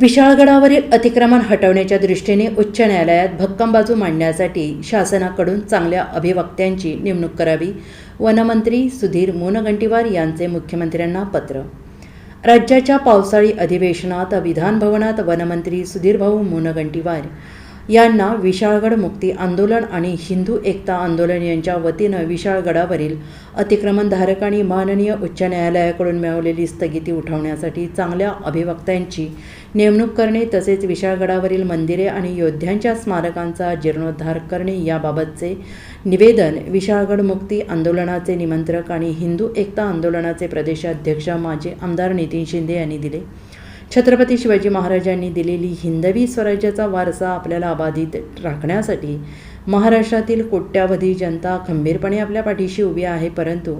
विशाळगडावरील अतिक्रमण हटवण्याच्या दृष्टीने उच्च न्यायालयात भक्कम बाजू मांडण्यासाठी शासनाकडून चांगल्या अभिवक्त्यांची नेमणूक करावी. वनमंत्री सुधीर मुनगंटीवार यांचे मुख्यमंत्र्यांना पत्र. राज्याच्या पावसाळी अधिवेशनात विधानभवनात वनमंत्री सुधीरभाऊ मुनगंटीवार यांना विशाळगड मुक्ती आंदोलन आणि हिंदू एकता आंदोलन यांच्या वतीनं विशाळगडावरील अतिक्रमणधारक आणि माननीय उच्च न्यायालयाकडून मिळवलेली स्थगिती उठवण्यासाठी चांगल्या अभिवक्त्यांची नेमणूक करणे तसेच विशाळगडावरील मंदिरे आणि योद्ध्यांच्या स्मारकांचा जीर्णोद्धार करणे याबाबतचे निवेदन विशाळगड मुक्ती आंदोलनाचे निमंत्रक आणि हिंदू एकता आंदोलनाचे प्रदेशाध्यक्ष माजी आमदार नितीन शिंदे यांनी दिले. छत्रपती शिवाजी महाराजांनी दिलेली हिंदवी स्वराज्याचा वारसा आपल्याला अबाधित राखण्यासाठी महाराष्ट्रातील कोट्यावधी जनता खंबीरपणे आपल्या पाठीशी उभी आहे परंतु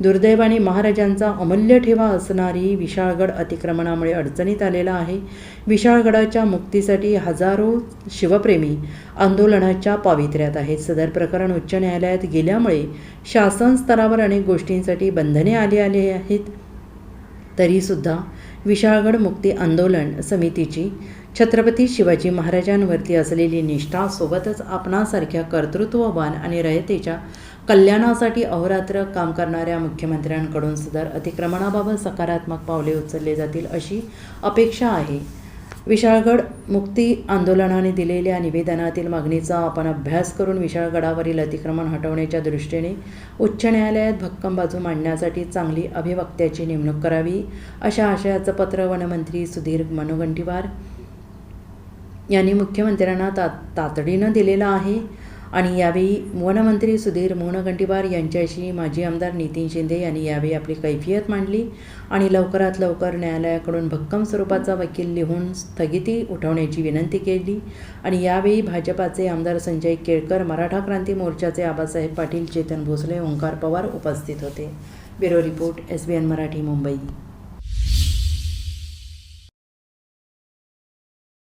दुर्दैवाने महाराजांचा अमूल्य ठेवा असणारी विशाळगड अतिक्रमणामुळे अडचणीत आलेला आहे. विशाळगडाच्या मुक्तीसाठी हजारो शिवप्रेमी आंदोलनाच्या पावित्र्यात आहेत. सदर प्रकरण उच्च न्यायालयात गेल्यामुळे शासन स्तरावर अनेक गोष्टींसाठी बंधने आली आली आहेत. तरीसुद्धा विशाळगड मुक्ती आंदोलन समितीची. छत्रपती शिवाजी महाराजांवरती असलेली निष्ठा सोबतच आपणासारख्या कर्तृत्ववान आणि रयतेच्या कल्याणासाठी अहोरात्र काम करणाऱ्या मुख्यमंत्र्यांकडून सदर अतिक्रमणाबाबत सकारात्मक पावले उचलले जातील अशी अपेक्षा आहे. विशाळगड मुक्ती आंदोलनाने दिलेल्या निवेदनातील मागणीचा आपण अभ्यास करून विशाळगडावरील अतिक्रमण हटवण्याच्या दृष्टीने उच्च न्यायालयात भक्कम बाजू मांडण्यासाठी चांगली अभिवक्त्याची नेमणूक करावी अशा आशयाचं पत्र वनमंत्री सुधीर मनोगंटीवार यांनी मुख्यमंत्र्यांना ता तातडीनं दिलेलं आहे. आणि यावेळी वनमंत्री सुधीर मुनगंटीवार यांच्याशी माजी आमदार नितीन शिंदे यांनी यावेळी आपली कैफियत मांडली आणि लवकरात लवकर न्यायालयाकडून भक्कम स्वरूपाचा वकील लिहून स्थगिती उठवण्याची विनंती केली. आणि यावेळी भाजपाचे आमदार संजय केळकर मराठा क्रांती मोर्चाचे आबासाहेब पाटील चेतन भोसले ओंकार पवार उपस्थित होते. Bureau report S B N Marathi Mumbai.